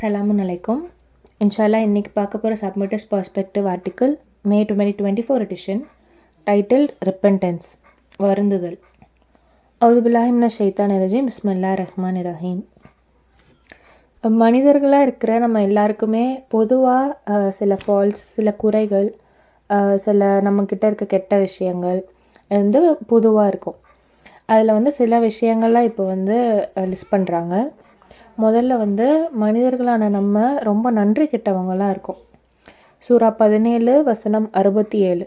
சலாமுன் அலைக்கும் இன்ஷால்லா இன்றைக்கி பார்க்க போகிற submitters perspective article May twenty twenty four edition title repentance வருந்துதல் அவுதுபில்லாஹிம்ன ஷைத்தான் ரஜீம். பிஸ்மல்லா ரஹ்மான் ரஹீம். மனிதர்களாக இருக்கிற நம்ம எல்லாருக்குமே பொதுவாக சில ஃபால்ஸ் சில குறைகள் சில நம்மக்கிட்ட இருக்க கெட்ட விஷயங்கள் வந்து பொதுவாக இருக்கும். அதில் வந்து சில விஷயங்கள்லாம் இப்போ வந்து லிஸ்ட் பண்ணுறாங்க முதல்ல வந்து மனிதர்களான நம்ம ரொம்ப நன்றி கெட்டவங்களாக இருக்கோம். சூறா பதினேழு வசனம் அறுபத்தி ஏழு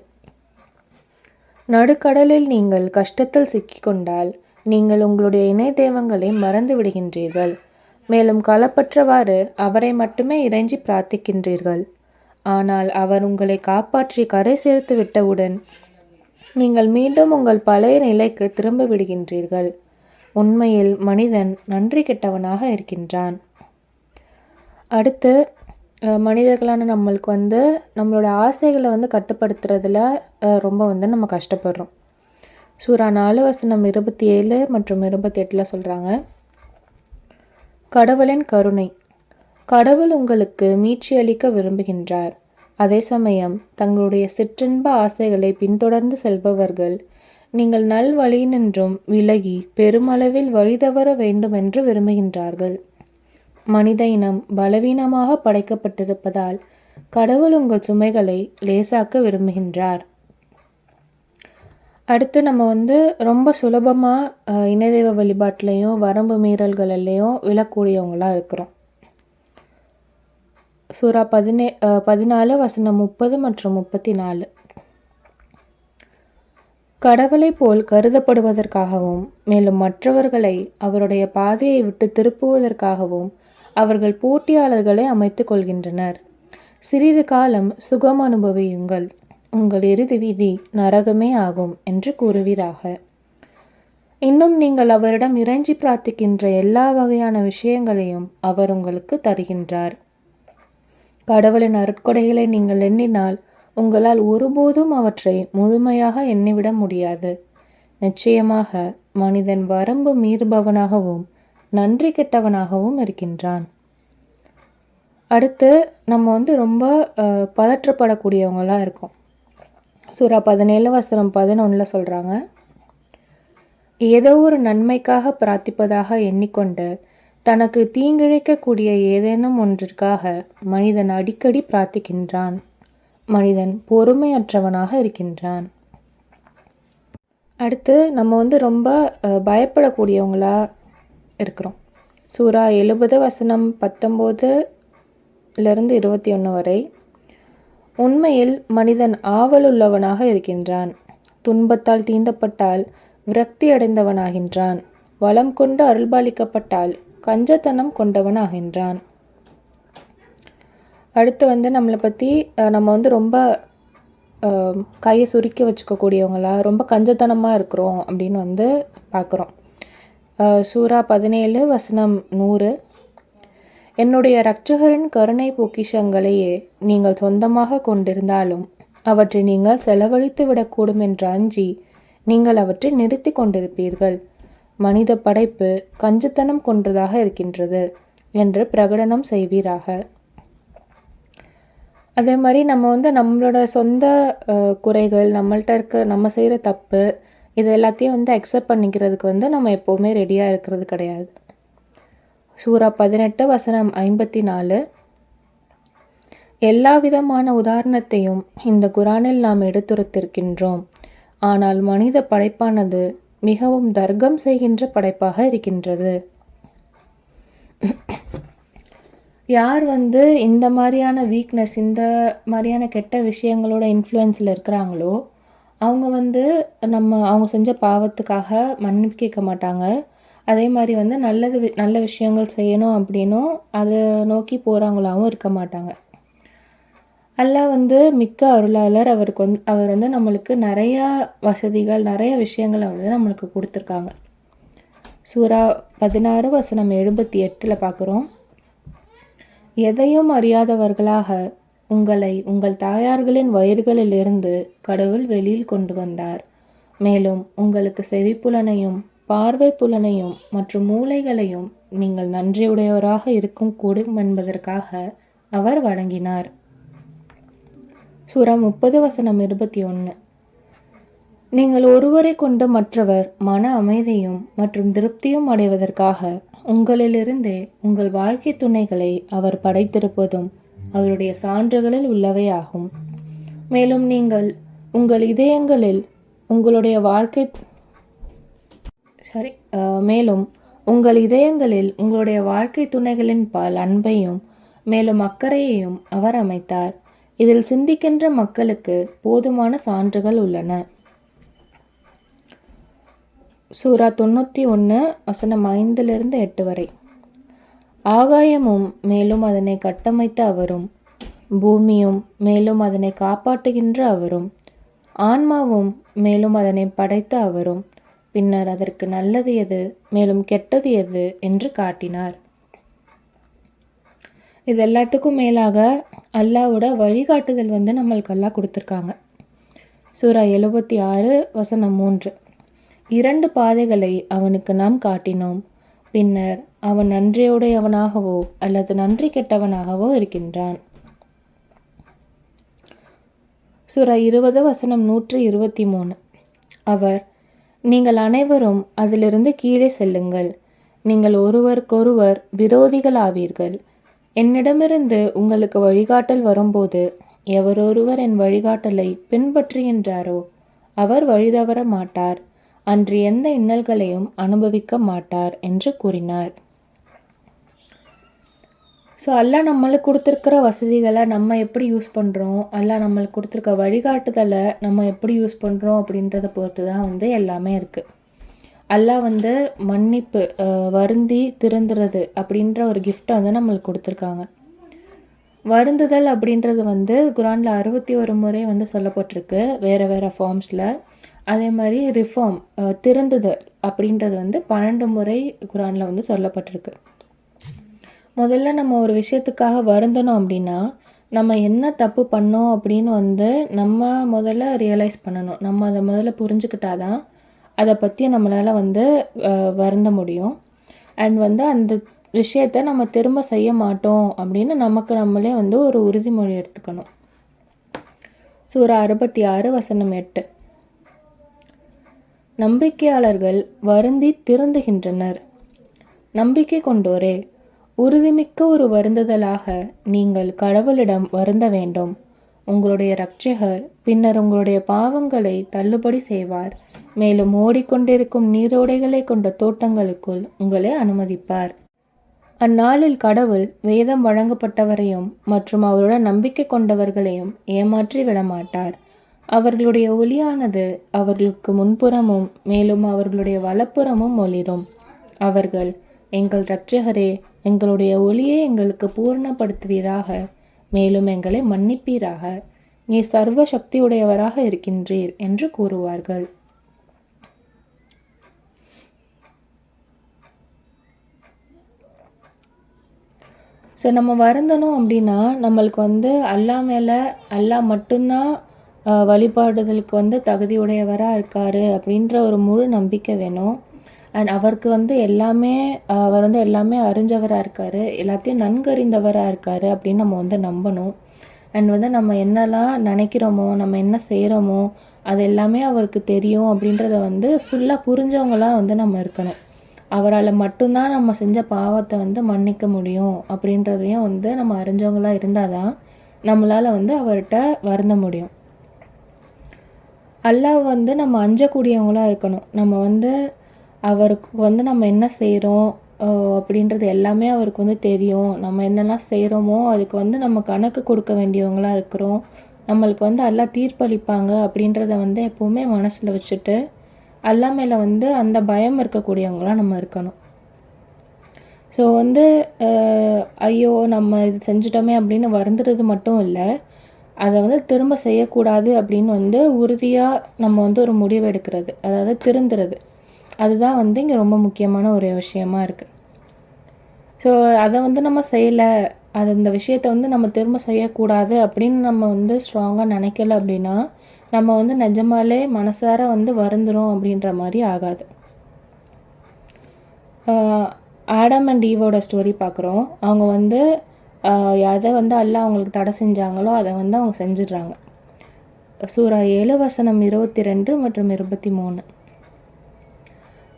நடுக்கடலில் நீங்கள் கஷ்டத்தில் சிக்கிக்கொண்டால் நீங்கள் உங்களுடைய இணை தெய்வங்களை மறந்து விடுகின்றீர்கள். மேலும் களப்பற்றவாறு அவரை மட்டுமே இறைஞ்சி பிரார்த்திக்கின்றீர்கள். ஆனால் அவர் உங்களை காப்பாற்றி கரை சேர்த்து விட்டவுடன் நீங்கள் மீண்டும் உங்கள் பழைய நிலைக்கு திரும்ப விடுகின்றீர்கள். உண்மையில் மனிதன் நன்றி கெட்டவனாக இருக்கின்றான். அடுத்து மனிதர்களான நம்மளுக்கு வந்து நம்மளோட ஆசைகளை வந்து கட்டுப்படுத்துறதுல ரொம்ப வந்து நம்ம கஷ்டப்படுறோம். சூரா நாலு வசனம் இருபத்தி ஏழு மற்றும் இருபத்தி எட்டில் சொல்கிறாங்க கடவுளின் கருணை. கடவுள் உங்களுக்கு மீட்சி அளிக்க விரும்புகின்றார். அதே சமயம் தங்களுடைய சிற்றின்ப ஆசைகளை பின்தொடர்ந்து செல்பவர்கள் நீங்கள் நல் வழியினின்றும் விலகி பெருமளவில் வழி தவற விரும்புகின்றார்கள். மனித இனம் பலவீனமாக படைக்கப்பட்டிருப்பதால் கடவுள் உங்கள் சுமைகளை லேசாக்க விரும்புகின்றார். அடுத்து நம்ம வந்து ரொம்ப சுலபமாக இணைதெய்வ வழிபாட்டிலையும் வரம்பு மீறல்களிலையும் விழக்கூடியவங்களாக இருக்கிறோம். சூரா பதினே பதினாலு வசனம் முப்பது மற்றும் முப்பத்தி நாலு. கடவுளைப் போல் கருதப்படுவதற்காகவும் மேலும் மற்றவர்களை அவருடைய பாதையை விட்டு திருப்புவதற்காகவும் அவர்கள் போட்டியாளர்களை அமைத்து கொள்கின்றனர். சிறிது காலம் சுகம் அனுபவியுங்கள். உங்கள் இறுதி விதி நரகமே ஆகும் என்று கூறுவீராக. இன்னும் நீங்கள் அவரிடம் இறைஞ்சி பிரார்த்திக்கின்ற எல்லா வகையான விஷயங்களையும் அவர் உங்களுக்கு தருகின்றார். கடவுளின் அருட்கொடைகளை நீங்கள் எண்ணினால் உங்களால் ஒருபோதும் அவற்றை முழுமையாக எண்ணிவிட முடியாது. நிச்சயமாக மனிதன் வரம்பு மீறுபவனாகவும் நன்றி கெட்டவனாகவும் இருக்கின்றான். அடுத்து நம்ம வந்து ரொம்ப பதற்றப்படக்கூடியவங்களாக இருக்கோம். சூரா பதினேழு வசனம் பதினொன்றில் சொல்கிறாங்க ஏதோ ஒரு நன்மைக்காக பிரார்த்திப்பதாக எண்ணிக்கொண்டு தனக்கு தீங்கிழைக்கக்கூடிய ஏதேனும் ஒன்றிற்காக மனிதன் அடிக்கடி பிரார்த்திக்கின்றான். மனிதன் பொறுமையற்றவனாக இருக்கின்றான். அடுத்து நம்ம வந்து ரொம்ப பயப்படக்கூடியவங்களா இருக்கிறோம். சூரா எழுபது வசனம் பத்தொம்போதுலேருந்து இருபத்தி ஒன்று வரை. உண்மையில் மனிதன் ஆவலுள்ளவனாக இருக்கின்றான். துன்பத்தால் தீண்டப்பட்டால் விரக்தி அடைந்தவனாகின்றான் வளம் கொண்டு அருள்பாலிக்கப்பட்டால் கஞ்சத்தனம் கொண்டவனாகின்றான். அடுத்து வந்து நம்மளை பற்றி நம்ம வந்து ரொம்ப கையை சுருக்கி வச்சுக்கக்கூடியவங்களா ரொம்ப கஞ்சத்தனமாக இருக்கிறோம் அப்படின்னு வந்து பார்க்குறோம். சூரா பதினேழு வசனம் நூறு. என்னுடைய ரட்சகரின் கருணை பொக்கிஷங்களையே நீங்கள் சொந்தமாக கொண்டிருந்தாலும் அவற்றை நீங்கள் செலவழித்து விடக்கூடும் என்று அஞ்சி நீங்கள் அவற்றை நிறுத்தி கொண்டிருப்பீர்கள். மனித படைப்பு கஞ்சத்தனம் கொன்றதாக இருக்கின்றது என்று பிரகடனம் செய்வீராக. அதே மாதிரி நம்ம வந்து நம்மளோட சொந்த குறைகள் நம்மள்ட்ட இருக்க நம்ம செய்கிற தப்பு இது எல்லாத்தையும் வந்து அக்செப்ட் பண்ணிக்கிறதுக்கு வந்து நம்ம எப்போவுமே ரெடியாக இருக்கிறது கிடையாது. சூரா பதினெட்டு வசனம் ஐம்பத்தி நாலு எல்லா விதமான உதாரணத்தையும் இந்த குரானில் நாம் எடுத்துரைத்திருக்கின்றோம். ஆனால் மனித படைப்பானது மிகவும் தர்க்கம் செய்கின்ற படைப்பாக இருக்கின்றது. யார் வந்து இந்த மாதிரியான வீக்னஸ் இந்த மாதிரியான கெட்ட விஷயங்களோட இன்ஃப்ளூயன்ஸில் இருக்கிறாங்களோ அவங்க வந்து நம்ம அவங்க செஞ்ச பாவத்துக்காக மன்னிப்பு கேட்க மாட்டாங்க. அதே மாதிரி வந்து நல்லது நல்ல விஷயங்கள் செய்யணும் அப்படின்னும் அதை நோக்கி போகிறாங்களாகவும் இருக்க மாட்டாங்க. அல்லா வந்து மிக்க அருளாளர். அவருக்கு வந்து அவர் வந்து நம்மளுக்கு நிறையா வசதிகள் நிறைய விஷயங்களை வந்து நம்மளுக்கு கொடுத்துருக்காங்க. சூரா பதினாறு வசனம் எழுபத்தி எட்டில் பார்க்குறோம் எதையும் அறியாதவர்களாக உங்களை உங்கள் தாயார்களின் வயிறுகளிலிருந்து கடவுள் வெளியில் கொண்டு வந்தார். மேலும் உங்களுக்கு செவிப்புலனையும் பார்வை புலனையும் மற்றும் மூளைகளையும் நீங்கள் நன்றியுடையவராக இருக்கும் கூடும் என்பதற்காக அவர் வழங்கினார். சுரம் முப்பது வசனம் இருபத்தி ஒன்று நீங்கள் ஒருவரை கொண்டு மற்றவர் மன அமைதியும் மற்றும் திருப்தியும் அடைவதற்காக உங்களிலிருந்தே உங்கள் வாழ்க்கை துணைகளை அவர் படைத்திருப்பதும் அவருடைய சான்றுகளில் உள்ளவையாகும். மேலும் நீங்கள் உங்கள் இதயங்களில் உங்களுடைய வாழ்க்கை சாரி மேலும் உங்கள் இதயங்களில் உங்களுடைய வாழ்க்கை துணைகளின் பால் அன்பையும் மேலும் அக்கறையையும் அவர் அமைத்தார். இதில் சிந்திக்கின்ற மக்களுக்கு போதுமான சான்றுகள் உள்ளன. சூரா தொண்ணூற்றி ஒன்று வசனம் ஐந்திலிருந்து எட்டு வரை. ஆகாயமும் மேலும் அதனை கட்டமைத்த அவரும் பூமியும் மேலும் அதனை காப்பாற்றுகின்ற அவரும் ஆன்மாவும் மேலும் அதனை படைத்த அவரும் பின்னர் அதற்கு நல்லது எது மேலும் கெட்டது எது என்று காட்டினார். இது எல்லாத்துக்கும் மேலாக அல்லாவோட வழிகாட்டுதல் வந்து நம்மளுக்கு எல்லாம் கொடுத்துருக்காங்க. சூரா எழுபத்தி ஆறு வசனம் மூன்று. இரண்டு பாதைகளை அவனுக்கு நாம் காட்டினோம். பின்னர் அவன் நன்றியுடையவனாகவோ அல்லது நன்றி கெட்டவனாகவோ இருக்கின்றான். சுரா இருபது வசனம் நூற்றி இருபத்தி மூணு. அவர் நீங்கள் அனைவரும் அதிலிருந்து கீழே செல்லுங்கள். நீங்கள் ஒருவருக்கொருவர் விரோதிகள் ஆவீர்கள் என்னிடமிருந்து உங்களுக்கு வழிகாட்டல் வரும்போது எவரொருவர் என் வழிகாட்டலை பின்பற்றுகின்றாரோ அவர் வழிதவற மாட்டார் அன்று எந்த இன்னல்களையும் அனுபவிக்க மாட்டார் என்று கூறினார். ஸோ எல்லாம் நம்மளுக்கு கொடுத்துருக்கிற வசதிகளை நம்ம எப்படி யூஸ் பண்ணுறோம் எல்லாம் நம்மளுக்கு கொடுத்துருக்க வழிகாட்டுதலை நம்ம எப்படி யூஸ் பண்ணுறோம் அப்படின்றத பொறுத்து தான் வந்து எல்லாமே இருக்குது அல்லாஹ் வந்து மன்னிப்பு வருந்தி திருந்துறது அப்படின்ற ஒரு கிஃப்ட்டை வந்து நம்மளுக்கு கொடுத்துருக்காங்க. வருந்துதல் அப்படின்றது வந்து குரானில் அறுபத்தி ஒரு முறை வந்து சொல்லப்பட்டிருக்கு வேறு வேறு ஃபார்ம்ஸில் அதே மாதிரி ரிஃபார்ம் திருந்துதல் அப்படின்றது வந்து பன்னெண்டு முறை குரானில் வந்து சொல்லப்பட்டிருக்கு. முதல்ல நம்ம ஒரு விஷயத்துக்காக வருந்தணும் அப்படின்னா நம்ம என்ன தப்பு பண்ணோம் அப்படின்னு வந்து நம்ம முதல்ல ரியலைஸ் பண்ணணும். நம்ம அதை முதல்ல புரிஞ்சுக்கிட்டா தான் அதை பற்றி நம்மளால் வந்து வருந்த முடியும். அண்ட் வந்து அந்த விஷயத்த நம்ம திரும்ப செய்ய மாட்டோம் அப்படின்னு நமக்கு நம்மளே வந்து ஒரு உறுதிமொழி எடுத்துக்கணும். சூறா அறுபத்தி ஆறு வசனம் எட்டு. நம்பிக்கையாளர்கள் வருந்தி திருந்துகின்றனர். நம்பிக்கை கொண்டோரே உறுதிமிக்க ஒரு வருந்துதலாக நீங்கள் கடவுளிடம் வருந்த வேண்டும். உங்களுடைய இரட்சகர் பின்னர் உங்களுடைய பாவங்களை தள்ளுபடி செய்வார். மேலும் ஓடிக்கொண்டிருக்கும் நீரோடைகளை கொண்ட தோட்டங்களுக்குள் உங்களை அனுமதிப்பார். அந்நாளில் கடவுள் வேதம் வழங்கப்பட்டவரையும் மற்றும் அவருடன் நம்பிக்கை கொண்டவர்களையும் ஏமாற்றி விடமாட்டார். அவர்களுடைய ஒளியானது அவர்களுக்கு முன்புறமும் மேலும் அவர்களுடைய வலப்புறமும் ஒளிரும். அவர்கள் எங்கள் இரட்சகரே எங்களுடைய ஒளியை எங்களுக்கு பூர்ணப்படுத்துவீராக மேலும் எங்களை மன்னிப்பீராக. நீ சர்வ சக்தியுடையவராக இருக்கின்றீர் என்று கூறுவார்கள். ஸோ நம்ம வருந்தணும் அப்படின்னா நம்மளுக்கு வந்து அல்லா மேலே அல்லா மட்டும்தான் வழிபாடுதலுக்கு வந்து தகுதியுடையவராக இருக்கார் அப்படின்ற ஒரு முழு நம்பிக்கை வேணும். அண்ட் அவருக்கு வந்து எல்லாமே அவர் வந்து எல்லாமே அறிஞ்சவராக இருக்கார். எல்லாத்தையும் நன்கறிந்தவராக இருக்கார் அப்படின்னு நம்ம வந்து நம்பணும். அண்ட் வந்து நம்ம என்னெல்லாம் நினைக்கிறோமோ நம்ம என்ன செய்கிறோமோ அது எல்லாமே அவருக்கு தெரியும் அப்படின்றத வந்து ஃபுல்லாக புரிஞ்சவங்களாக வந்து நம்ம இருக்கணும். அவரால் மட்டும்தான் நம்ம செஞ்ச பாவத்தை வந்து மன்னிக்க முடியும் அப்படின்றதையும் வந்து நம்ம அறிஞ்சவங்களாக இருந்தால் தான் நம்மளால் வந்து அவர்கிட்ட வருந்த முடியும். அல்லாஹ் வந்து நம்ம அஞ்சக்கூடியவங்களாக இருக்கணும். நம்ம வந்து அவருக்கு வந்து நம்ம என்ன செய்கிறோம் அப்படின்றது எல்லாமே அவருக்கு வந்து தெரியும். நம்ம என்னெல்லாம் செய்கிறோமோ அதுக்கு வந்து நம்ம கணக்கு கொடுக்க வேண்டியவங்களாக இருக்கிறோம். நம்மளுக்கு வந்து எல்லாம் தீர்ப்பளிப்பாங்க அப்படின்றத வந்து எப்போவுமே மனசில் வச்சுட்டு அல்லா மேலே வந்து அந்த பயம் இருக்கக்கூடியவங்களாக நம்ம இருக்கணும். ஸோ வந்து ஐயோ நம்ம இது செஞ்சிட்டோமே அப்படின்னு வருந்துறது மட்டும் இல்லை. அதை வந்து திரும்ப செய்யக்கூடாது அப்படின்னு வந்து உறுதியாக நம்ம வந்து ஒரு முடிவு எடுக்கிறது. அதாவது திருந்துறது. அதுதான் வந்து இங்கே ரொம்ப முக்கியமான ஒரு விஷயமா இருக்குது ஸோ அதை வந்து நம்ம செய்யலை. அது இந்த விஷயத்த வந்து நம்ம திரும்ப செய்யக்கூடாது அப்படின்னு நம்ம வந்து ஸ்ட்ராங்காக நினைக்கல அப்படின்னா நம்ம வந்து நிஜமாலே மனசார வந்து வருந்துடும் அப்படின்ற மாதிரி ஆகாது. ஆடம் அண்ட் ஈவோட ஸ்டோரி பார்க்குறோம். அவங்க வந்து எதை வந்து அல்லாஹ் அவங்களுக்கு தடை செஞ்சாங்களோ அதை வந்து அவங்க செஞ்சிடுறாங்க. சூரா ஏழு வசனம் இருபத்தி ரெண்டு மற்றும் இருபத்தி மூணு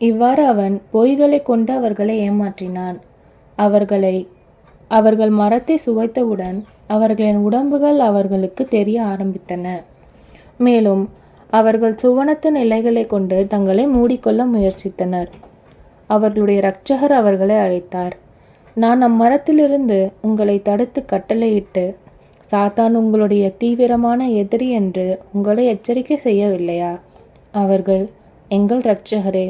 இவ்வாறு அவன் பொய்களை கொண்டு அவர்களை ஏமாற்றினான். அவர்களை அவர்கள் மரத்தை சுவைத்தவுடன் அவர்களின் உடம்புகள் அவர்களுக்கு தெரிய ஆரம்பித்தன. மேலும் அவர்கள் சுவனத்தின் இலைகளை கொண்டு தங்களை மூடிக்கொள்ள முயற்சித்தனர். அவர்களுடைய இரட்சகர் அவர்களை அழைத்தார். நான் அம்மரத்திலிருந்து உங்களை தடுத்து கட்டளையிட்டு சாத்தான் உங்களுடைய தீவிரமான எதிரி என்று உங்களை எச்சரிக்கை செய்யவில்லையா? அவர்கள் எங்கள் இரட்சகரே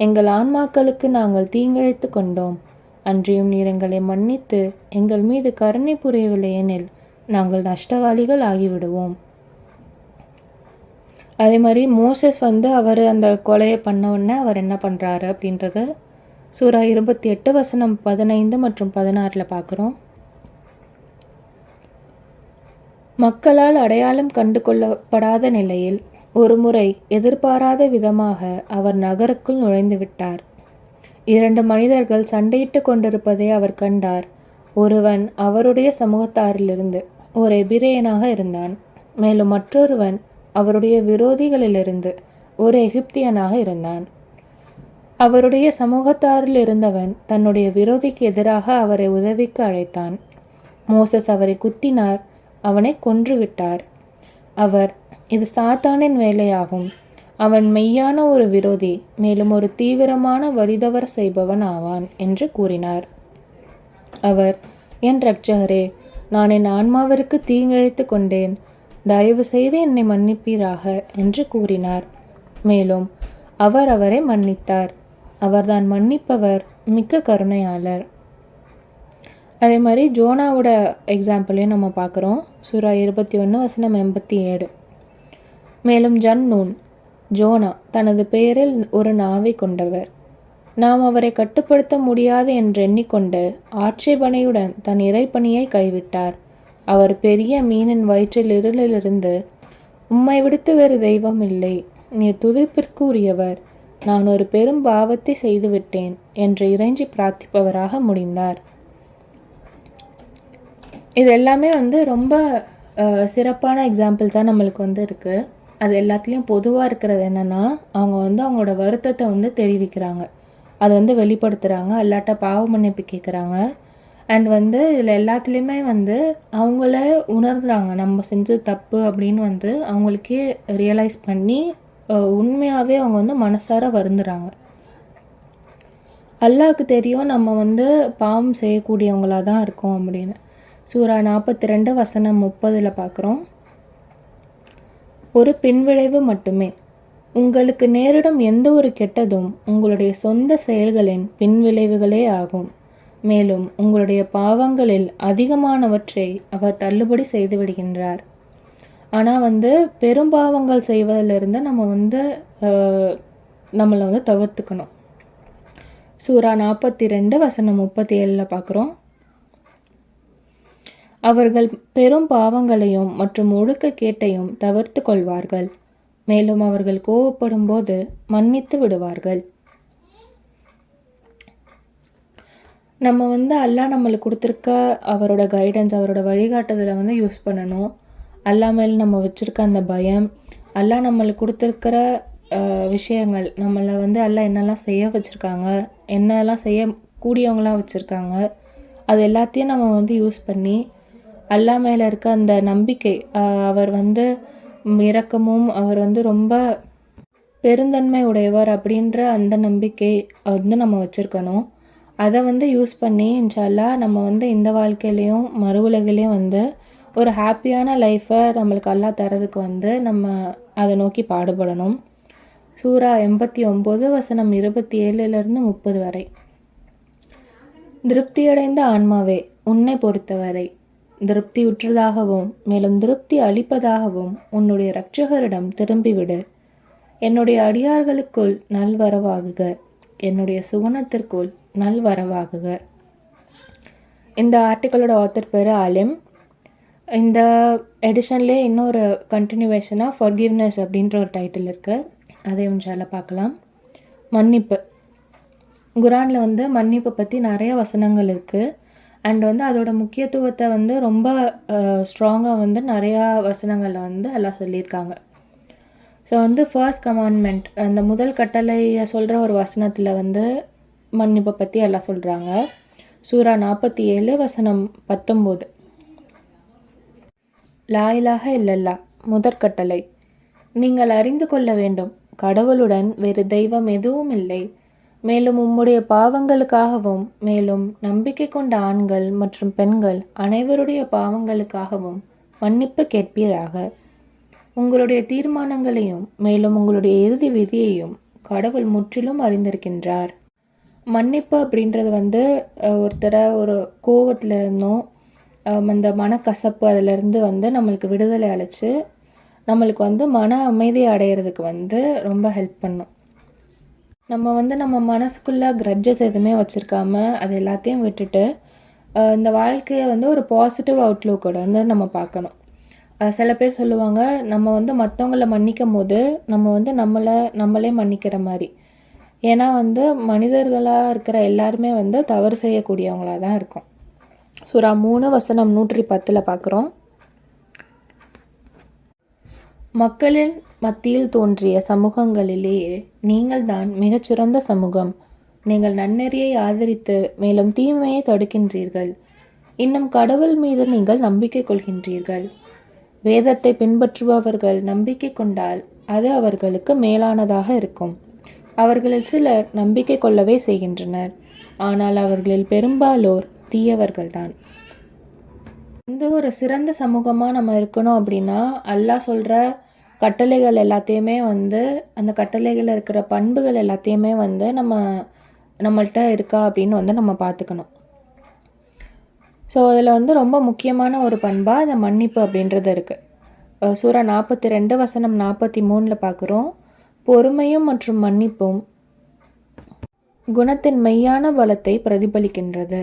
எங்கள் ஆன்மாக்களுக்கு நாங்கள் தீங்கிழைத்து கொண்டோம். அன்றியும் நீர் எங்களை மன்னித்து எங்கள் மீது கருணை புரியவில்லையெனில் நாங்கள் நஷ்டவாளிகள் ஆகிவிடுவோம். அதே மாதிரி மோசஸ் வந்து அவர் அந்த கொலையை பண்ண உடனே அவர் என்ன பண்ணுறாரு அப்படின்றத சூரா இருபத்தி எட்டு வசனம் பதினைந்து மற்றும் பதினாறில் பார்க்குறோம். மக்களால் அடையாளம் கண்டு கொள்ளப்படாத நிலையில் ஒருமுறை எதிர்பாராத விதமாக அவர் நகருக்குள் நுழைந்து விட்டார். இரண்டு மனிதர்கள் சண்டையிட்டு கொண்டிருப்பதை அவர் கண்டார். ஒருவன் அவருடைய சமூகத்தாரிலிருந்து ஒரு எபிரேயனாக இருந்தான். மேலும் மற்றொருவன் அவருடைய விரோதிகளிலிருந்து ஒரு எகிப்தியனாக இருந்தான். அவருடைய சமூகத்தாரில் இருந்தவன் தன்னுடைய விரோதிக்கு எதிராக அவரை உதவிக்கு அழைத்தான். மோசஸ் அவரை குத்தினார் அவனை கொன்றுவிட்டார் அவர் இது சாத்தானின் வேலையாகும். அவன் மெய்யான ஒரு விரோதி மேலும் ஒரு தீவிரமான வழிதவர செய்பவன் ஆவான் என்று கூறினார். அவர் என் ரட்சகரே நான் என் ஆன்மாவிற்கு தீங்கிழைத்து கொண்டேன். தயவு செய்து என்னை மன்னிப்பீராக என்று கூறினார். மேலும் அவர் அவரை மன்னித்தார். அவர்தான் மன்னிப்பவர் மிக்க கருணையாளர். அதே மாதிரி ஜோனாவோட எக்ஸாம்பிளையும் நம்ம பார்க்குறோம். சூரா இருபத்தி ஒன்று வசனம் எண்பத்தி ஏழு. மேலும் ஜன்னூன் ஜோனா தனது பெயரில் ஒரு நாவை கொண்டவர். நாம் அவரை கட்டுப்படுத்த முடியாது என்று எண்ணிக்கொண்டு ஆட்சேபனையுடன் தன் இறைப்பணியை கைவிட்டார். அவர் பெரிய மீனின் வயிற்றில் இருளிலிருந்து உம்மை விடுத்து வேறு தெய்வம் இல்லை நீர் துதிப்பிற்கு உரியவர் நான் ஒரு பெரும் பாவத்தை செய்துவிட்டேன் என்று இறைஞ்சி பிரார்த்திப்பவராக முடிந்தார். இது எல்லாமே வந்து ரொம்ப சிறப்பான எக்ஸாம்பிள்ஸாக நம்மளுக்கு வந்து இருக்குது அது எல்லாத்துலேயும் பொதுவாக இருக்கிறது என்னென்னா அவங்க வந்து அவங்களோட வருத்தத்தை வந்து தெரிவிக்கிறாங்க. அதை வந்து வெளிப்படுத்துகிறாங்க அல்லாட்ட பாவ மன்னிப்பு கேட்குறாங்க அண்ட் வந்து இதில் எல்லாத்துலேயுமே வந்து அவங்கள உணர்றாங்க நம்ம செஞ்சது தப்பு அப்படின்னு வந்து அவங்களுக்கே ரியலைஸ் பண்ணி உண்மையாகவே அவங்க வந்து மனசார வருந்துறாங்க. அல்லாஹ்க்கு தெரியும் நம்ம வந்து பாவம் செய்யக்கூடியவங்களாக தான் இருக்கோம் அப்படின்னு. சூரா நாற்பத்தி ரெண்டு வசனம் முப்பதில் பார்க்குறோம் ஒரு பின்விளைவு மட்டுமே. உங்களுக்கு நேரிடும் எந்த ஒரு கெட்டதும் உங்களுடைய சொந்த செயல்களின் பின்விளைவுகளே ஆகும். மேலும் உங்களுடைய பாவங்களில் அதிகமானவற்றை அவர் தள்ளுபடி செய்து விடுகின்றார். ஆனால் வந்து பெரும் பாவங்கள் செய்வதிலிருந்து நம்ம வந்து நம்மளை வந்து தவிர்த்துக்கணும். சூரா நாற்பத்தி ரெண்டு வசனம் முப்பத்தி ஏழில் பார்க்குறோம். அவர்கள் பெரும் பாவங்களையும் மற்றும் ஒழுக்கக்கேட்டையும் தவிர்த்து கொள்வார்கள். மேலும் அவர்கள் கோவப்படும் போது மன்னித்து விடுவார்கள். நம்ம வந்து அல்லாஹ் நம்மளுக்கு கொடுத்துருக்க அவரோட கைடன்ஸ் அவரோட வழிகாட்டுதலை வந்து யூஸ் பண்ணணும். அல்லா மேல் நம்ம வச்சுருக்க அந்த பயம் அல்லா நம்மளுக்கு கொடுத்துருக்கிற விஷயங்கள் நம்மளை வந்து அல்லாஹ் என்னெல்லாம் செய்ய வச்சுருக்காங்க என்னெல்லாம் செய்ய கூடியவங்களாம் வச்சுருக்காங்க அது எல்லாத்தையும் நம்ம வந்து யூஸ் பண்ணி அல்லா மேலே இருக்க அந்த நம்பிக்கை அவர் வந்து இரக்கமும் அவர் வந்து ரொம்ப பெருந்தன்மை உடையவர் அப்படின்ற அந்த நம்பிக்கை வந்து நம்ம வச்சுருக்கணும். அதை வந்து யூஸ் பண்ணி இன்ஷால்லா நம்ம வந்து இந்த வாழ்க்கையிலையும் மறு உலகிலையும் வந்து ஒரு ஹாப்பியான லைஃப்பை நம்மளுக்கு அல்லா தரதுக்கு வந்து நம்ம அதை நோக்கி பாடுபடணும். சூரா எண்பத்தி ஒம்பது வசனம் இருபத்தி ஏழுலேருந்து முப்பது வரை. திருப்தியடைந்த ஆன்மாவே உன்னை பொறுத்தவரை. திருப்தியுற்றதாகவும் மேலும் திருப்தி அளிப்பதாகவும் உன்னுடைய இரட்சகரிடம் திரும்பிவிடு. என்னுடைய அடியார்களுக்குள் நல்வரவாகுக. என்னுடைய சுவனத்திற்குள் நல்வரவாகுக. இந்த ஆர்டிக்கலோட ஆத்தர் பேர் அலிம். இந்த எடிஷன்லேயே இன்னொரு கண்டினியூவேஷனாக ஃபர்கிவ்னஸ் அப்படின்ற ஒரு டைட்டில் இருக்குது அதையும் இன்ஷால்லா பார்க்கலாம். மன்னிப்பு. குரானில் வந்து மன்னிப்பை பற்றி நிறைய வசனங்கள் இருக்குது அண்ட் வந்து அதோட முக்கியத்துவத்தை வந்து ரொம்ப ஸ்ட்ராங்காக வந்து நிறையா வசனங்களில் வந்து எல்லாம் சொல்லியிருக்காங்க. ஸோ வந்து ஃபர்ஸ்ட் கமாண்ட்மெண்ட் அந்த முதல் கட்டளையை சொல்கிற ஒரு வசனத்தில் வந்து மன்னிப்பை பற்றி எல்லாம் சொல்கிறாங்க சூரா நாற்பத்தி ஏழு வசனம் பத்தொம்போது. லாயிலாக இல்லல்லா முதற்கட்டளை. நீங்கள் அறிந்து கொள்ள வேண்டும் கடவுளுடன் வேறு தெய்வம் எதுவும் இல்லை. மேலும் உம்முடைய பாவங்களுக்காகவும் மேலும் நம்பிக்கை கொண்ட ஆண்கள் மற்றும் பெண்கள் அனைவருடைய பாவங்களுக்காகவும் மன்னிப்பு கேட்பீராக. உங்களுடைய தீர்மானங்களையும் மேலும் உங்களுடைய இறுதி விதியையும் கடவுள் முற்றிலும் அறிந்திருக்கின்றார். மன்னிப்பு அப்படின்றது வந்து ஒருத்தரை ஒரு கோவத்தில் இருந்தோம் அந்த மனக்கசப்பு அதிலேருந்து வந்து நம்மளுக்கு விடுதலை அழைச்சி நம்மளுக்கு வந்து மன அமைதி அடையிறதுக்கு வந்து ரொம்ப ஹெல்ப் பண்ணும். நம்ம வந்து நம்ம மனசுக்குள்ளே க்ரட்ஜஸ் எதுவுமே வச்சுருக்காம அது எல்லாத்தையும் விட்டுட்டு இந்த வாழ்க்கையை வந்து ஒரு பாசிட்டிவ் அவுட்லுக்கோட வந்து நம்ம பார்க்கணும். சில பேர் சொல்லுவாங்க நம்ம வந்து மற்றவங்கள மன்னிக்கும் போது நம்ம வந்து நம்மளை நம்மளே மன்னிக்கிற மாதிரி. ஏன்னா வந்து மனிதர்களாக இருக்கிற எல்லாருமே வந்து தவறு செய்யக்கூடியவங்களாக தான் இருக்கும். சுறா மூணு வசனம் நூற்றி பத்தில் பார்க்குறோம் மக்களின் மத்தியில் தோன்றிய சமூகங்களிலேயே நீங்கள் தான் மிகச்சிறந்த சமூகம். நீங்கள் நன்னெறியை ஆதரித்து மேலும் தீமையை தடுக்கின்றீர்கள். இன்னும் கடவுள் மீது நீங்கள் நம்பிக்கை கொள்கின்றீர்கள். வேதத்தை பின்பற்றுபவர்கள் நம்பிக்கை கொண்டால் அது அவர்களுக்கு மேலானதாக இருக்கும். அவர்களில் சிலர் நம்பிக்கை கொள்ளவே செய்கின்றனர். ஆனால் அவர்களில் பெரும்பாலோர் தீயவர்கள்தான். இந்த ஒரு சிறந்த சமூகமாக நம்ம இருக்கணும் அப்படின்னா அல்லாஹ் சொல்கிற கட்டளைகள் எல்லாத்தையுமே வந்து அந்த கட்டளைகளில் இருக்கிற பண்புகள் எல்லாத்தையுமே வந்து நம்ம நம்மள்கிட்ட இருக்கா அப்படின்னு வந்து நம்ம பார்த்துக்கணும். ஸோ அதில் வந்து ரொம்ப முக்கியமான ஒரு பண்பாக இந்த மன்னிப்பு அப்படின்றது இருக்குது சூறா நாற்பத்தி ரெண்டு வசனம் நாற்பத்தி மூணில் பார்க்குறோம். பொறுமையும் மற்றும் மன்னிப்பும் குணத்தின் மெய்யான பலத்தை பிரதிபலிக்கின்றது.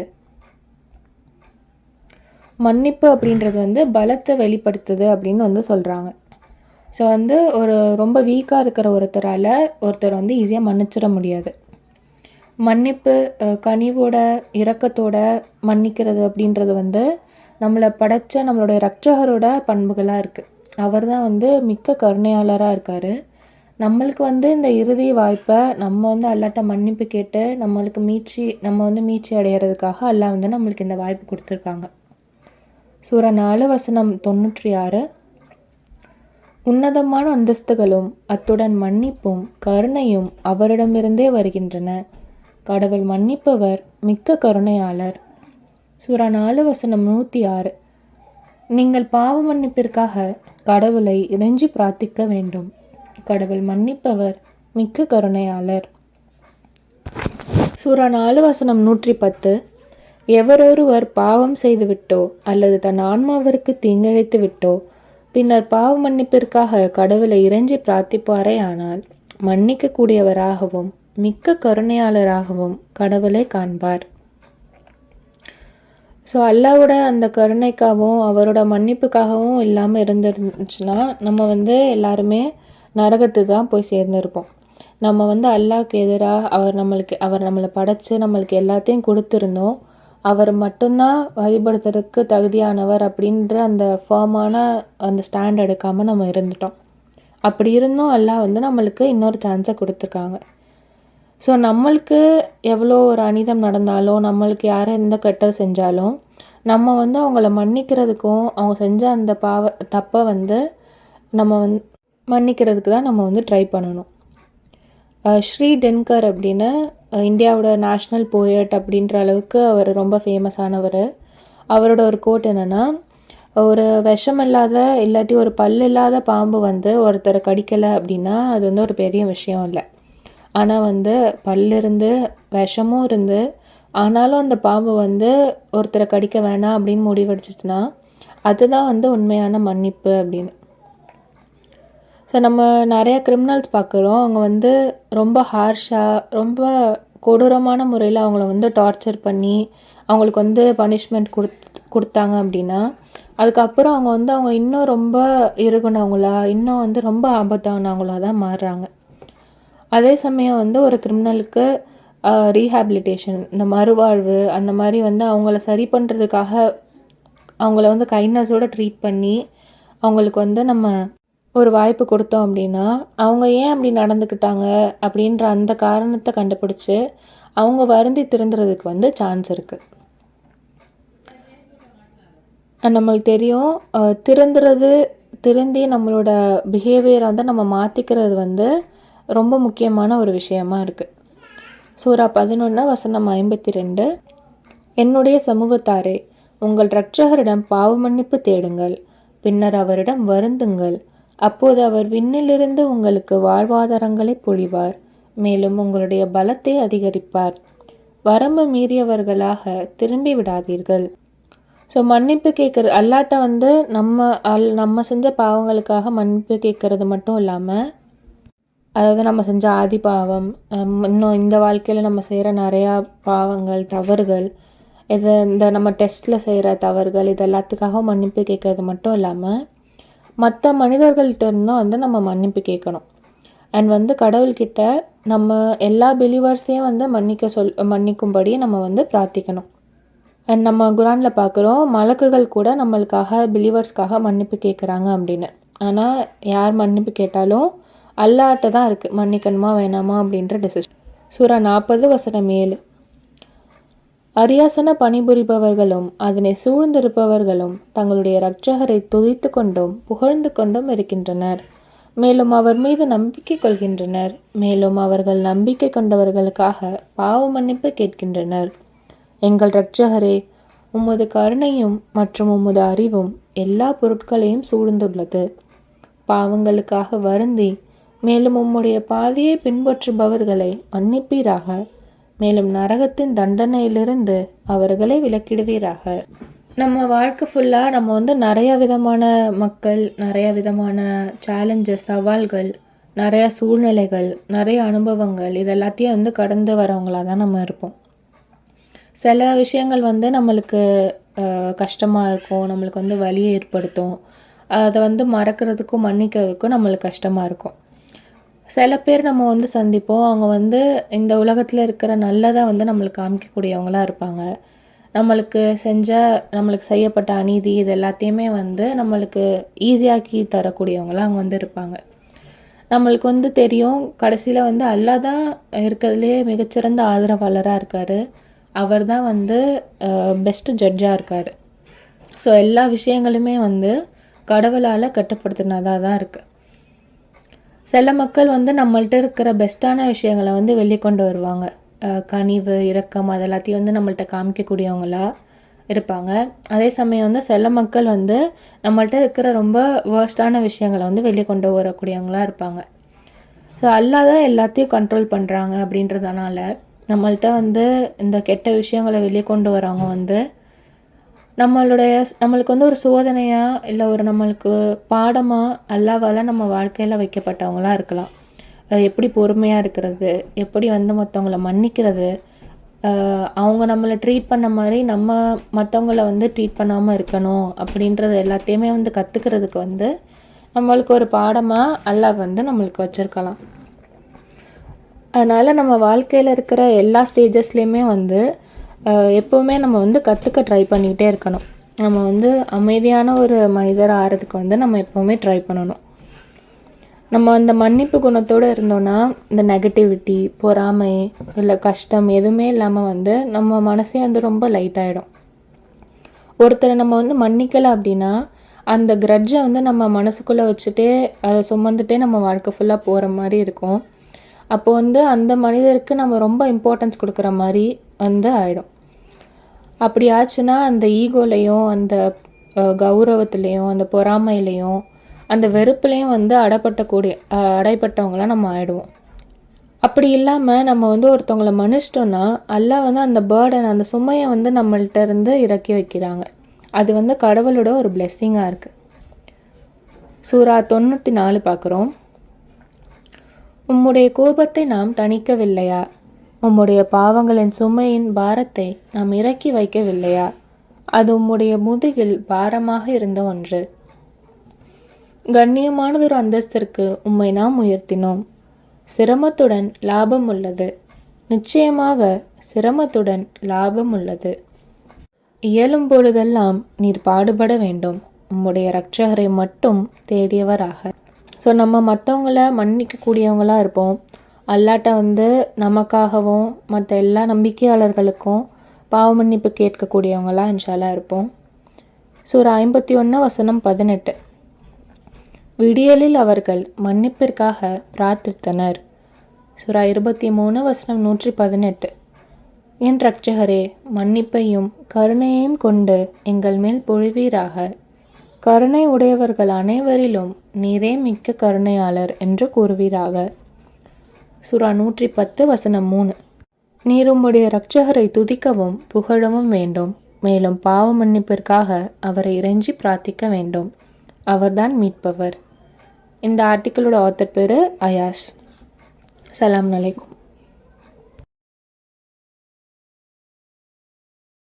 மன்னிப்பு அப்படின்றது வந்து பலத்தை வெளிப்படுத்துது அப்படின்னு வந்து சொல்கிறாங்க ஸோ வந்து ஒரு ரொம்ப வீக்காக இருக்கிற ஒருத்தரால் ஒருத்தர் வந்து ஈஸியாக மன்னிச்சிட முடியாது. மன்னிப்பு கனிவோட இரக்கத்தோட மன்னிக்கிறது அப்படின்றது வந்து நம்மளை படைச்ச நம்மளுடைய ரட்சகரோட பண்புகளாக இருக்குது அவர் தான் வந்து மிக்க கருணையாளராக இருக்கார். நம்மளுக்கு வந்து இந்த இறுதி வாய்ப்பை நம்ம வந்து அல்லாட்ட மன்னிப்பு கேட்டு நம்மளுக்கு மீட்சி நம்ம வந்து மீட்சி அடையிறதுக்காக அல்லா வந்து நம்மளுக்கு இந்த வாய்ப்பு கொடுத்துருக்காங்க. சூற நாலு வசனம் தொண்ணூற்றி ஆறு. உன்னதமான அந்தஸ்துகளும் அத்துடன் மன்னிப்பும் கருணையும் அவரிடமிருந்தே வருகின்றன. கடவுள் மன்னிப்பவர் மிக்க கருணையாளர். சூறா நாலு வசனம் நூற்றி ஆறு. நீங்கள் பாவ மன்னிப்பிற்காக கடவுளை இறைஞ்சி பிரார்த்திக்க வேண்டும். கடவுள் மன்னிப்பவர் மிக்க கருணையாளர். சூரா நாலு வசனம் நூற்றி பத்து. எவரொருவர் பாவம் செய்துவிட்டோ அல்லது தன் ஆன்மாவிற்கு தீங்கிழைத்து விட்டோ பின்னர் பாவ மன்னிப்பிற்காக கடவுளை இறைஞ்சி பிரார்த்திப்பாரே ஆனால் மன்னிக்கக்கூடியவராகவும் மிக்க கருணையாளராகவும் கடவுளை காண்பார். ஸோ அல்லாவோட அந்த கருணைக்காகவும் அவரோட மன்னிப்புக்காகவும் இல்லாமல் இருந்துருந்துச்சுன்னா நம்ம வந்து எல்லாருமே நரகத்து தான் போய் சேர்ந்துருப்போம். நம்ம வந்து அல்லாவுக்கு எதிராக அவர் நம்மளுக்கு அவர் நம்மளை படைச்சு நம்மளுக்கு எல்லாத்தையும் கொடுத்துருந்தோம். அவர் மட்டும்தான் வழிபடுத்துறதுக்கு தகுதியானவர் அப்படின்ற அந்த ஃபார்மான அந்த ஸ்டாண்ட் எடுக்காமல் நம்ம இருந்துட்டோம். அப்படி இருந்தும் எல்லாம் வந்து நம்மளுக்கு இன்னொரு சான்ஸை கொடுத்துருக்காங்க. ஸோ நம்மளுக்கு எவ்வளோ ஒரு அனிதம் நடந்தாலும் நம்மளுக்கு யாரும் எந்த கெட்ட செஞ்சாலும் நம்ம வந்து அவங்கள மன்னிக்கிறதுக்கும் அவங்க செஞ்ச அந்த பாவ தப்பை வந்து நம்ம வந் மன்னிக்கிறதுக்கு தான் நம்ம வந்து ட்ரை பண்ணணும். ஸ்ரீ டென்கர் அப்படின்னு இந்தியாவோட நேஷ்னல் போயட் அப்படின்ற அளவுக்கு அவர் ரொம்ப ஃபேமஸானவர் அவரோட ஒரு கோட் என்னென்னா ஒரு விஷம் இல்லாத இல்லாட்டி ஒரு பல் இல்லாத பாம்பு வந்து ஒருத்தரை கடிக்கலை அப்படின்னா அது வந்து ஒரு பெரிய விஷயம் இல்லை. ஆனால் வந்து பல் இருந்து விஷமும் இருந்து ஆனாலும் அந்த பாம்பு வந்து ஒருத்தரை கடிக்க வேணாம் அப்படின்னு முடிவடிச்சிச்சுன்னா அதுதான் வந்து உண்மையான மன்னிப்பு அப்படின்னு. ஸோ நம்ம நிறைய கிரிமினல்ஸ் பார்க்குறோம். அவங்க வந்து ரொம்ப ஹார்ஷாக ரொம்ப கொடூரமான முறையில் அவங்கள வந்து டார்ச்சர் பண்ணி அவங்களுக்கு வந்து பனிஷ்மெண்ட் கொடுத்து கொடுத்தாங்க அப்படின்னா அதுக்கப்புறம் அவங்க வந்து அவங்க இன்னும் ரொம்ப இருகுனவங்களா இன்னும் வந்து ரொம்ப ஆபத்தானவங்களா தான் மாறுறாங்க. அதே சமயம் வந்து ஒரு கிரிமினலுக்கு ரீஹாபிலிட்டேஷன் இந்த மறுவாழ்வு அந்த மாதிரி வந்து அவங்கள சரி பண்ணுறதுக்காக அவங்கள வந்து கைண்ட்னஸோட ட்ரீட் பண்ணி அவங்களுக்கு வந்து நம்ம ஒரு வாய்ப்பு கொடுத்தோம் அப்படின்னா அவங்க ஏன் அப்படி நடந்துக்கிட்டாங்க அப்படின்ற அந்த காரணத்தை கண்டுபிடிச்சி அவங்க வருந்தி திருந்துறதுக்கு வந்து சான்ஸ் இருக்குது நம்மளுக்கு தெரியும் திருந்துறது திருந்தி நம்மளோட பிஹேவியரை வந்து நம்ம மாற்றிக்கிறது வந்து ரொம்ப முக்கியமான ஒரு விஷயமா இருக்குது சூரா பதினொன்று வசனம் ஐம்பத்தி ரெண்டு. என்னுடைய சமூகத்தாரே உங்கள் இரட்சகரிடம் பாவமன்னிப்பு தேடுங்கள். பின்னர் அவரிடம் வருந்துங்கள். அப்போது அவர் விண்ணிலிருந்து உங்களுக்கு வாழ்வாதாரங்களை பொழிவார் மேலும் உங்களுடைய பலத்தை அதிகரிப்பார். வரம்பு மீறியவர்களாக திரும்பி விடாதீர்கள். ஸோ மன்னிப்பு கேட்குறது அல்லாட்ட வந்து நம்ம அல் நம்ம செஞ்ச பாவங்களுக்காக மன்னிப்பு கேட்குறது மட்டும் இல்லாமல் அதாவது நம்ம செஞ்ச ஆதி பாவம் இன்னும் இந்த வாழ்க்கையில் நம்ம செய்கிற நிறையா பாவங்கள் தவறுகள் இது இந்த நம்ம டெஸ்ட்டில் செய்கிற தவறுகள் இது எல்லாத்துக்காகவும் மன்னிப்பு கேட்கறது மட்டும் இல்லாமல் மற்ற மனிதர்கள்ட்டருந்தும் வந்து நம்ம மன்னிப்பு கேட்கணும். அண்ட் வந்து கடவுள்கிட்ட நம்ம எல்லா பிலீவர்ஸையும் வந்து மன்னிக்க சொல் மன்னிக்கும்படி நம்ம வந்து பிரார்த்திக்கணும். அண்ட் நம்ம குரானில் பார்க்குறோம் மலக்குகள் கூட நம்மளுக்காக பிலீவர்ஸ்க்காக மன்னிப்பு கேட்குறாங்க அப்படின்னு. ஆனால் யார் மன்னிப்பு கேட்டாலும் அல்லாட்ட தான் இருக்குது மன்னிக்கணுமா வேணாமா அப்படின்ற டெசிஷன் சூரா நாற்பது வசனம் ஏழு. அரியாசன பணிபுரிபவர்களும் அதனை சூழ்ந்திருப்பவர்களும் தங்களுடைய இரட்சகரை துதித்து கொண்டும் புகழ்ந்து கொண்டும் இருக்கின்றனர். மேலும் அவர் மீது நம்பிக்கை கொள்கின்றனர். மேலும் அவர்கள் நம்பிக்கை கொண்டவர்களுக்காக பாவ மன்னிப்பு கேட்கின்றனர். எங்கள் இரட்சகரே உமது கருணையும் மற்றும் உமது அறிவும் எல்லா பொருட்களையும் சூழ்ந்துள்ளது. பாவங்களுக்காக வருந்தி மேலும் உம்முடைய பாதையை பின்பற்றுபவர்களை மன்னிப்பீராக. மேலும் நரகத்தின் தண்டனையிலிருந்து அவர்களை விலக்கிடுவீராக. நம்ம வாழ்க்கை ஃபுல்லாக நம்ம வந்து நிறைய விதமான மக்கள் நிறைய விதமான சேலஞ்சஸ் சவால்கள் நிறையா சூழ்நிலைகள் நிறைய அனுபவங்கள் இது எல்லாத்தையும் வந்து கடந்து வரவங்களாக தான் நம்ம இருப்போம். சில விஷயங்கள் வந்து நம்மளுக்கு கஷ்டமாக இருக்கும் நம்மளுக்கு வந்து வலியை ஏற்படுத்தும். அதை வந்து மறக்கிறதுக்கும் மன்னிக்கிறதுக்கும் நம்மளுக்கு கஷ்டமாக இருக்கும். சில பேர் நம்ம வந்து சந்திப்போம். அவங்க வந்து இந்த உலகத்தில் இருக்கிற நல்லதை வந்து நம்மளுக்கு காமிக்கக்கூடியவங்களாக இருப்பாங்க. நம்மளுக்கு செஞ்ச நம்மளுக்கு செய்யப்பட்ட அநீதி இது எல்லாத்தையுமே வந்து நம்மளுக்கு ஈஸியாக்கி தரக்கூடியவங்களாம் அங்கே வந்து இருப்பாங்க. நம்மளுக்கு வந்து தெரியும் கடைசியில் வந்து அல்லா தான் இருக்கிறதுலே மிகச்சிறந்த ஆதரவாளராக இருக்கார். அவர் தான் வந்து பெஸ்ட்டு ஜட்ஜாக இருக்கார். ஸோ எல்லா விஷயங்களுமே வந்து கடவுளால் கட்டுப்படுத்தினதாக தான் இருக்குது சில மக்கள் வந்து நம்மள்ட்ட இருக்கிற பெஸ்ட்டான விஷயங்களை வந்து வெளிக்கொண்டு வருவாங்க. கனிவு இரக்கம் அது எல்லாத்தையும் வந்து நம்மள்ட்ட காமிக்கக்கூடியவங்களா இருப்பாங்க. அதே சமயம் வந்து சில மக்கள் வந்து நம்மள்ட்ட இருக்கிற ரொம்ப வேர்ஸ்டான விஷயங்களை வந்து வெளியே கொண்டு வரக்கூடியவங்களா இருப்பாங்க. ஸோ அல்லா தான் எல்லாத்தையும் கண்ட்ரோல் பண்ணுறாங்க அப்படின்றதுனால நம்மள்ட்ட வந்து இந்த கெட்ட விஷயங்களை வெளியே கொண்டு வரவங்க வந்து நம்மளுடைய நம்மளுக்கு வந்து ஒரு சோதனையாக இல்லை ஒரு நம்மளுக்கு பாடமாக அல்லாவால் நம்ம வாழ்க்கையில் வைக்கப்பட்டவங்களாக இருக்கலாம். எப்படி பொறுமையாக இருக்கிறது எப்படி வந்து மற்றவங்கள மன்னிக்கிறது அவங்க நம்மளை ட்ரீட் பண்ண மாதிரி நம்ம மற்றவங்கள வந்து ட்ரீட் பண்ணாமல் இருக்கணும் அப்படின்றது எல்லாத்தையுமே வந்து கற்றுக்கிறதுக்கு வந்து நம்மளுக்கு ஒரு பாடமாக அல்லாஹ் வந்து நம்மளுக்கு வச்சுருக்கலாம். அதனால் நம்ம வாழ்க்கையில் இருக்கிற எல்லா ஸ்டேஜஸ்லேயுமே வந்து எப்போவுமே நம்ம வந்து கற்றுக்க ட்ரை பண்ணிகிட்டே இருக்கணும். நம்ம வந்து அமைதியான ஒரு மனிதர் ஆகிறதுக்கு வந்து நம்ம எப்போவுமே ட்ரை பண்ணணும். நம்ம அந்த மன்னிப்பு குணத்தோடு இருந்தோன்னா இந்த நெகட்டிவிட்டி பொறாமை இல்லை கஷ்டம் எதுவுமே இல்லாமல் வந்து நம்ம மனசே வந்து ரொம்ப லைட் ஆகிடும் ஒருத்தரை நம்ம வந்து மன்னிக்கலை அப்படின்னா அந்த கிரட்ஜை வந்து நம்ம மனசுக்குள்ளே வச்சுட்டே அதை சுமந்துட்டே நம்ம வாழ்க்கை ஃபுல்லாக போகிற மாதிரி இருக்கும். அப்போ வந்து அந்த மனிதருக்கு நம்ம ரொம்ப இம்பார்ட்டன்ஸ் கொடுக்குற மாதிரி வந்து ஆயிடும். அப்படி ஆச்சுன்னா அந்த ஈகோலையும் அந்த கௌரவத்துலேயும் அந்த பொறாமையிலையும் அந்த வெறுப்புலேயும் வந்து அடப்பட்டக்கூடிய அடைப்பட்டவங்களாம் நம்ம ஆயிடுவோம். அப்படி இல்லாமல் நம்ம வந்து ஒருத்தவங்கள மன்னிச்சிட்டோன்னா எல்லாம் வந்து அந்த பேர்டன் அந்த சுமையை வந்து நம்மள்கிட்ட இருந்து இறக்கி வைக்கிறாங்க. அது வந்து கடவுளோட ஒரு பிளெஸ்ஸிங்காக இருக்குது சூரா தொண்ணூற்றி நாலு பார்க்குறோம் உம்முடைய கோபத்தை நாம் தணிக்கவில்லையா? உம்முடைய பாவங்களின் சுமையின் பாரத்தை நாம் இறக்கி வைக்கவில்லையா? அது உம்முடைய முதுகில் பாரமாக இருந்த ஒன்று. கண்ணியமானதொரு அந்தஸ்திற்கு உம்மை நாம் உயர்த்தினோம். சிரமத்துடன் லாபம் உள்ளது. நிச்சயமாக சிரமத்துடன் லாபம் உள்ளது. இயலும் பொழுதெல்லாம் நீர் பாடுபட வேண்டும். உம்முடைய இரட்சகரை மட்டும் தேடியவராக. ஸோ நம்ம மற்றவங்கள மன்னிக்கக்கூடியவங்களாக இருப்போம். அல்லாட்ட வந்து நமக்காகவும் மற்ற எல்லா நம்பிக்கையாளர்களுக்கும் பாவ மன்னிப்பு கேட்கக்கூடியவங்களாக இன்ஷாலாக இருப்போம். சூரா ஐம்பத்தி ஒன்று வசனம் பதினெட்டு. விடியலில் அவர்கள் மன்னிப்பிற்காக பிரார்த்தித்தனர். சுரா இருபத்தி மூணு வசனம் நூற்றி பதினெட்டு. என் ரட்சகரே மன்னிப்பையும் கருணையையும் கொண்டு எங்கள் மேல் பொழிவீராக. கருணை உடையவர்கள் அனைவரிலும் நீரே மிக்க கருணையாளர் என்று கூறுவீராக. சுறா நூற்றி பத்து வசனம் மூணு. நீர் உம்முடைய இரட்சகரை துதிக்கவும் புகழவும் வேண்டும். மேலும் பாவ மன்னிப்பிற்காக அவரை இறைஞ்சி பிரார்த்திக்க வேண்டும். அவர்தான் மீட்பவர். இந்த ஆர்டிக்கிளோட ஆத்தர் பேர் அயாஸ். சலாம் அலைக்கும்.